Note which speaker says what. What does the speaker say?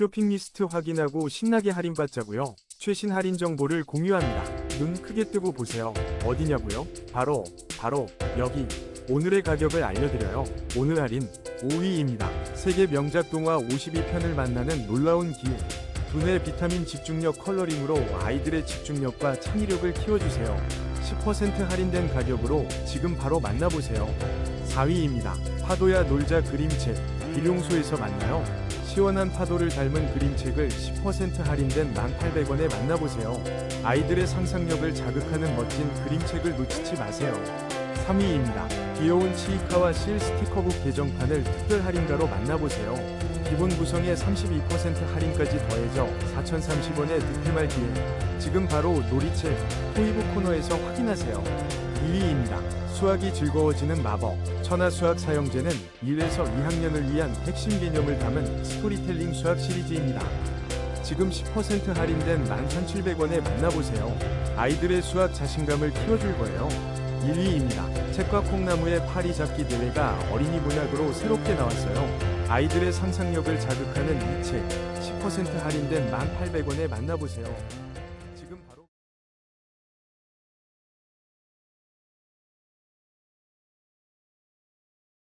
Speaker 1: 쇼핑 리스트 확인하고 신나게 할인받자고요. 최신 할인 정보를 공유합니다. 눈 크게 뜨고 보세요. 어디냐고요? 바로 바로 여기. 오늘의 가격을 알려드려요. 오늘 할인 5위입니다. 세계 명작 동화 52편을 만나는 놀라운 기회. 두뇌 비타민 집중력 컬러링으로 아이들의 집중력과 창의력을 키워주세요. 10% 할인된 가격으로 지금 바로 만나보세요. 4위입니다. 파도야 놀자 그림책. 비룡소에서 만나요. 시원한 파도를 닮은 그림책을 10% 할인된 1,800원에 만나보세요. 아이들의 상상력을 자극하는 멋진 그림책을 놓치지 마세요. 3위입니다. 귀여운 치이카와 실 스티커북 개정판을 특별 할인가로 만나보세요. 기본 구성에 32% 할인까지 더해져 4,030원의 득템할 기회. 지금 바로 놀이책 토이북 코너에서 확인하세요. 2위입니다. 수학이 즐거워지는 마법. 천하수학 사형제는 1에서 2학년을 위한 핵심 개념을 담은 스토리텔링 수학 시리즈입니다. 지금 10% 할인된 13,700원에 만나보세요. 아이들의 수학 자신감을 키워줄 거예요. 1위입니다. 책과 콩나무의 파리 잡기 대회가 어린이 문학으로 새롭게 나왔어요. 아이들의 상상력을 자극하는 이 책 10% 할인된 1,800원에 만나보세요.